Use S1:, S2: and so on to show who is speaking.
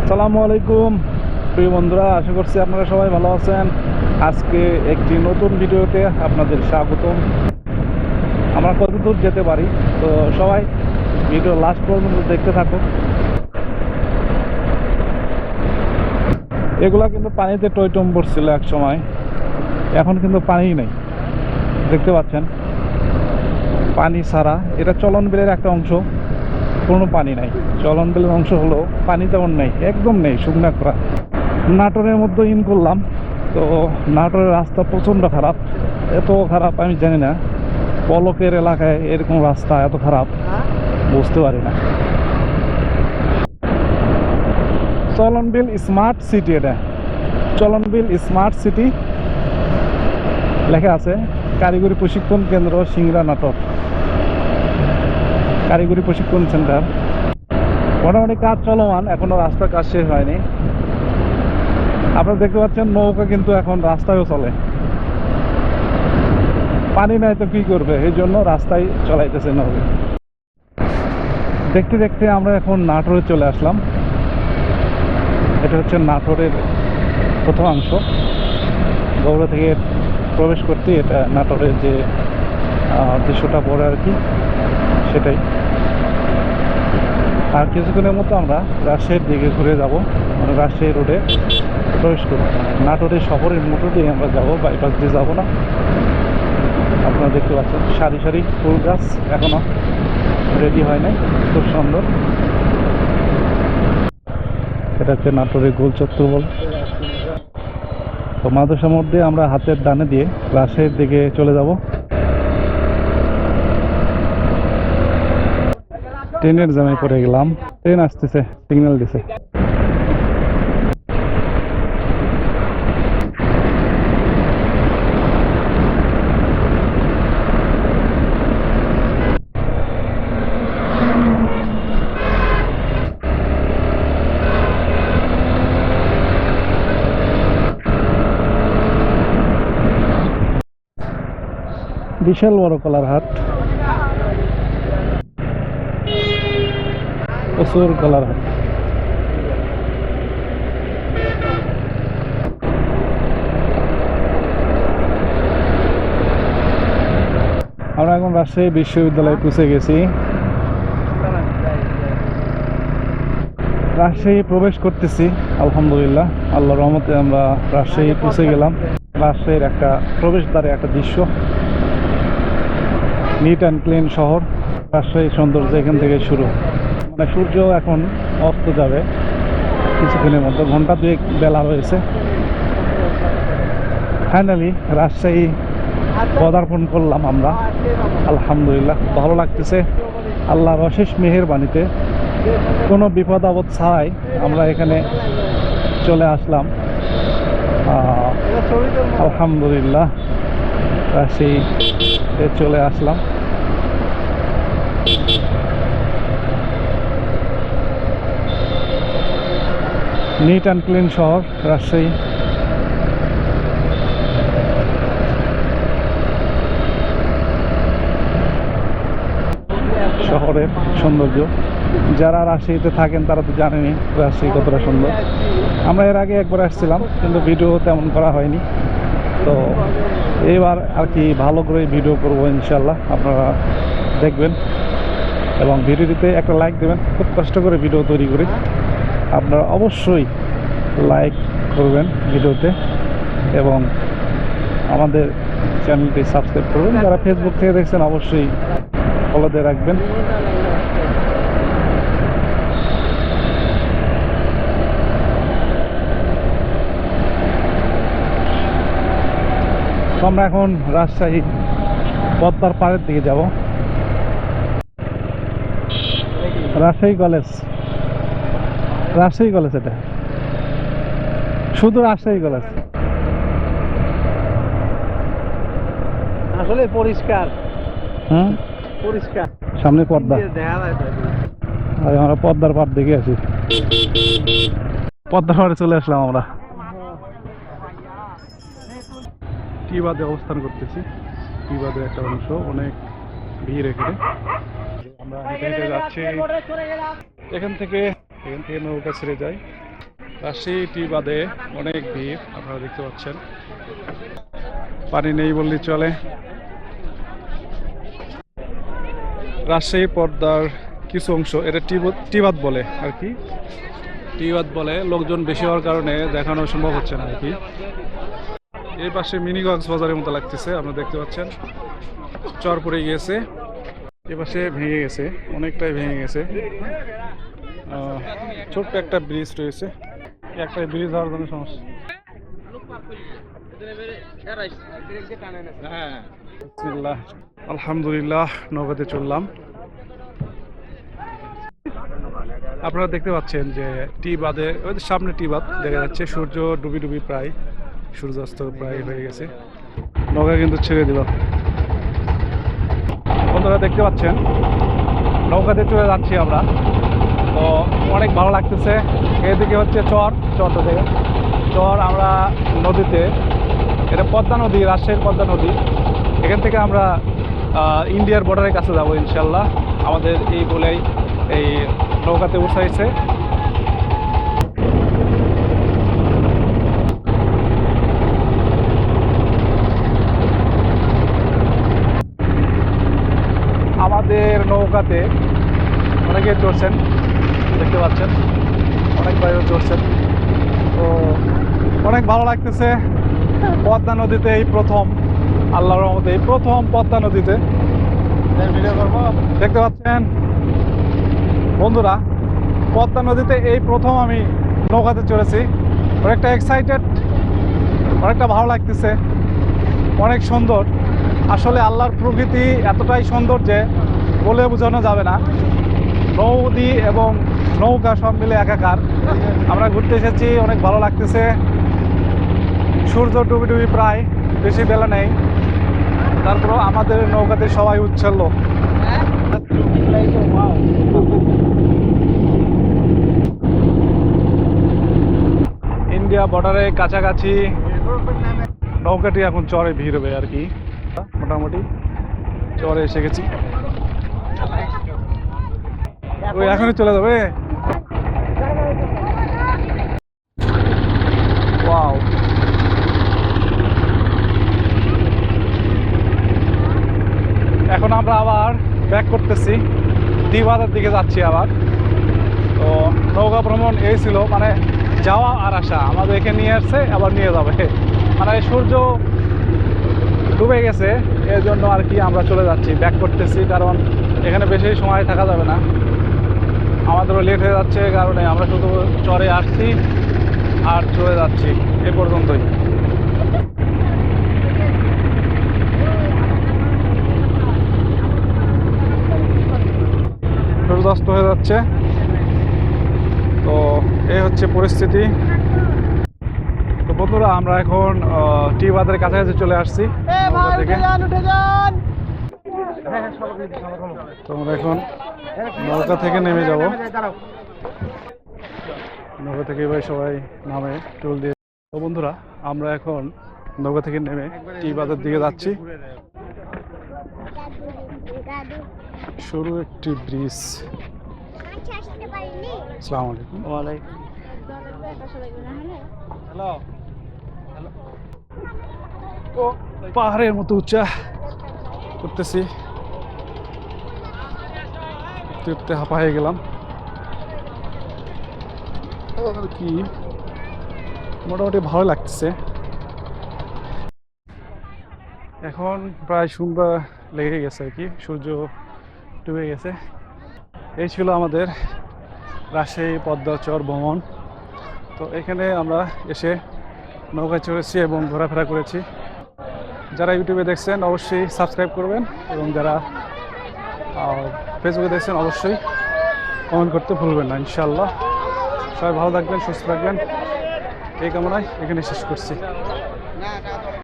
S1: আসসালামু আলাইকুম। প্রিয় বন্ধুরা, আশা করছি আপনারা সবাই ভালো আছেন। আজকে একটি নতুন ভিডিওতে আপনাদের স্বাগতম। আমরা কত দূর যেতে পারি? তো সবাই ভিডিও লাস্ট পর্যন্ত দেখতে থাকুন। এগুলা কিন্তু পানিতে টইটম পড়ছিল এক সময়। এখন কিন্তু পানি নেই। দেখতে পাচ্ছেন? পানি ছাড়া। এটা চলন বিলের একটা অংশ। কোনো পানি নাই। চলন বিলের অংশ হলো পানি তেমন নেই, একদম নেই, শুকনা করা নাটোরের মধ্যে ইন করলাম, তো নাটোরের রাস্তা প্রচণ্ড খারাপ। এত খারাপ আমি জানি না, পলকের এলাকায় এরকম রাস্তা এত খারাপ, বুঝতে পারি না। চলনবিল স্মার্ট সিটি এটা। চলনবিল স্মার্ট সিটি লেখা আছে, কারিগরি প্রশিক্ষণ কেন্দ্র সিংড়া নাটক কারিগরি প্রশিক্ষণ সেন্টার। মোটামুটি কাজ চলমান, এখনও রাস্তার কাজ শেষ হয়নি। আপনারা দেখতে পাচ্ছেন, নৌকা কিন্তু এখন রাস্তায়ও চলে। পানি নাই তো কি করবে? এই জন্য রাস্তায় চলাইতেছে নৌকা। দেখতে দেখতে আমরা এখন নাটোরে চলে আসলাম। এটা হচ্ছে নাটোরের প্রথম অংশ। গৌড়া থেকে প্রবেশ করতে এটা নাটোরের যে দৃশ্যটা পড়ে আর কি, সেটাই। আর কিছুক্ষণের মতো আমরা রাজশাহীর দিকে ঘুরে যাব মানে রাজশাহী রোডে প্রবেশ করব। নাটোরের শহরের মতো দিয়ে আমরা যাব বাইপাস দিয়ে যাব না। আপনারা দেখতে পাচ্ছেন, সারি সারি ফুল গাছ এখনও রেডি হয় নাই, খুব সুন্দর। এটা হচ্ছে নাটোরের গোল চত্বর বল। তো মাদ্রাসার মধ্যে আমরা হাতের ডানে দিয়ে রাজশাহীর দিকে চলে যাব। ট্রেনের জামে পড়ে গেলাম। ট্রেন আসতেছে সিগন্যাল দিছে। বিশাল বড় কলার হাট। প্রচুর কলার হাট আমরা এখন রাজশাহী বিশ্ববিদ্যালয়ে পৌঁছে গেছি। রাজশাহী প্রবেশ করতেছি, আলহামদুলিল্লাহ। আল্লাহ রহমতে আমরা রাজশাহী পৌঁছে গেলাম। রাজশাহীর একটা প্রবেশদ্বারে একটা দৃশ্য। নিট অ্যান্ড ক্লিন শহর। রাজশাহীর সৌন্দর্য এখান থেকে শুরু। মানে সূর্য এখন অস্ত যাবে কিছুক্ষণের মধ্যে। ঘণ্টা দুয়েক বেলা রয়েছে ফাইনালি রাজশাহী পদার্পণ করলাম আমরা। আলহামদুলিল্লাহ, ভালো লাগতেছে। আল্লাহর অশেষ মেহেরবাণীতে কোনো বিপদ আপদ ছাড়াই আমরা এখানে চলে আসলাম। আলহামদুলিল্লাহ, রাজশাহীতে চলে আসলাম। নিট অ্যান্ড ক্লিন শহর, রাজশাহী। শহরের সৌন্দর্য। যারা রাজশাহীতে থাকেন, তারা তো জানেনি রাজশাহী কতটা সুন্দর। আমরা এর আগে একবার আসছিলাম, কিন্তু ভিডিও তেমন করা হয়নি। তো এবার আর কি ভালো করে ভিডিও করব ইনশাল্লাহ আপনারা দেখবেন। এবং ভিডিওটিতে একটা লাইক দেবেন, খুব কষ্ট করে ভিডিও তৈরি করি। আপনারা অবশ্যই লাইক করবেন ভিডিওতে এবং আমাদের চ্যানেলটি সাবস্ক্রাইব করবেন। যারা ফেসবুক থেকে দেখছেন, অবশ্যই ফলো দিয়ে রাখবেন। আমরা এখন রাজশাহী পদ্মার পাড়ের দিকে যাব। রাজশাহী কলেজ। রাজশাহী কলেজ এটা। শুধু রাজশাহী কলেজ
S2: আসলে পরিষ্কার।
S1: হুম?
S2: পরিষ্কার।
S1: সামনে
S2: তো।
S1: আর আমরা পদ্মার পাড় দেখে আছি। পদ্মার পাড়ে চলে আসলাম আমরা। টিবাদে অবস্থান করতেছি। টিবাদের একটা অংশ অনেক ভিড় এখানে। আমরা হেঁটে হেঁটে যাচ্ছি। এখান থেকে নৌকা ছেড়ে যায়। রাজশাহী টি বাদে অনেক ভিড়, আপনারা দেখতে পাচ্ছেন। পানি নেই বললেই চলে। রাজশাহী পর্দার কিছু অংশ, এটা টিবাদ বলে আর কি। টিবাদ বলে, লোকজন বেশি হওয়ার কারণে দেখানো সম্ভব হচ্ছে না আর কি। এই পাশে মিনি কক্সবাজারের মতো লাগতেছে, আপনারা দেখতে পাচ্ছেন। চর পড়ে গিয়েছে, এ পাশে ভেঙে গেছে, অনেকটাই ভেঙে গেছে। ছোট্ট একটা ব্রিজ রয়েছে। একটা ব্রিজ হওয়ার জন্য সমস্যা আলহামদুলিল্লাহ নৌকাতে চললাম। আপনারা দেখতে পাচ্ছেন যে টি বাদে, ওই সামনে টি বাদ দেখা যাচ্ছে, সূর্য ডুবি ডুবি প্রায়, সূর্যাস্ত প্রায় হয়ে গেছে। নৌকা কিন্তু ছেড়ে দিল। বন্ধুরা দেখতে পাচ্ছেন, নৌকাতে চলে যাচ্ছি আমরা। তো অনেক ভালো লাগতেছে। এদিকে হচ্ছে চর চরটা থেকে চর আমরা নদীতে, এটা পদ্মা নদী, রাজশাহীর পদ্মা নদী। এখান থেকে আমরা ইন্ডিয়ার বর্ডারের কাছে যাব ইনশাল্লাহ আমাদের এই বলেই এই নৌকাতে উঠাইছে আমাদের নৌকাতে অনেকে চড়ছেন দেখতে পাচ্ছেন। অনেক বাইরে চড়ছেন। তো অনেক ভালো লাগতেছে পদ্মা নদীতে এই প্রথম আল্লাহর রহমতে এই প্রথম পদ্মা নদীতে। ভিডিও করব। দেখতে পাচ্ছেন? বন্ধুরা পদ্মা নদীতে এই প্রথম আমি নৌকাতে চড়েছি। অনেকটা এক্সাইটেড অনেকটা ভালো লাগতেছে। অনেক সুন্দর। আসলে আল্লাহর প্রকৃতি এতটাই সুন্দর যে বলে বোঝানো যাবে না। নদী এবং নৌকা সব মিলে একাকার। আমরা ঘুরতে এসেছি, অনেক ভালো লাগতেছে। সূর্য ডুবি ডুবি প্রায়, বেশি বেলা নেই। তারপর আমাদের নৌকাতে সবাই উচ্ছল্ল। ইন্ডিয়া বর্ডারে কাছাকাছি। নৌকাটি এখন চরে ভিড় হবে আর কি। মোটামুটি চরে এসে গেছি। ওই এখনই চলে যাবে ওয়াও এখন আমরা আবার ব্যাক করতেছি দিবাদের দিকে যাচ্ছি আবার। তো নৌকা ভ্রমণ এই ছিল মানে যাওয়া আর আসা। আমাদের এখানে নিয়ে আসছে, আবার নিয়ে যাবে। মানে সূর্য ডুবে গেছে এর জন্য আর কি আমরা চলে যাচ্ছি। ব্যাক করতেছি, কারণ এখানে বেশি সময় থাকা যাবে না। আমাদেরও লেট হয়ে যাচ্ছে, কারণে আমরা শুধু চরে আসছি আর চলে যাচ্ছি। এ পর্যন্তই সূর্যাস্ত হয়ে যাচ্ছে। তো এই হচ্ছে পরিস্থিতি। তো বন্ধুরা আমরা এখন টি বাজারের কাছাকাছি চলে আসছি। থেকে। তো আমরা এখন নৌকা থেকে নেমে যাব। নৌকা থেকে এবার সবাই নামে টোল দিয়ে। তো বন্ধুরা আমরা এখন নৌকা থেকে নেমে টি বাজার দিকে যাচ্ছি। সরু একটি ব্রিজ। আসসালামু আলাইকুম।
S2: ওয়ালাইকুম। হ্যালো।
S1: ও পাহাড়ের মতো উঁচা করতেছি। উঠতে হাঁপা হয়ে গেলাম। আর কি? মোটামুটি ভালো লাগতেছে। এখন প্রায় সন্ধ্যা লেগে গেছে আর কি। সূর্য ডুবে গেছে। এই ছিল আমাদের রাজশাহী পদ্মাচর ভ্রমণ। তো এখানে আমরা এসে নৌকায় চড়েছি এবং ঘোরাফেরা করেছি। যারা ইউটিউবে দেখছেন অবশ্যই সাবস্ক্রাইব করবেন এবং যারা ফেসবুকে দেখছেন অবশ্যই কমেন্ট করতে ভুলবেন না ইনশাল্লাহ সবাই ভালো থাকবেন, সুস্থ থাকবেন। এই কামনায় এখানে শেষ করছি।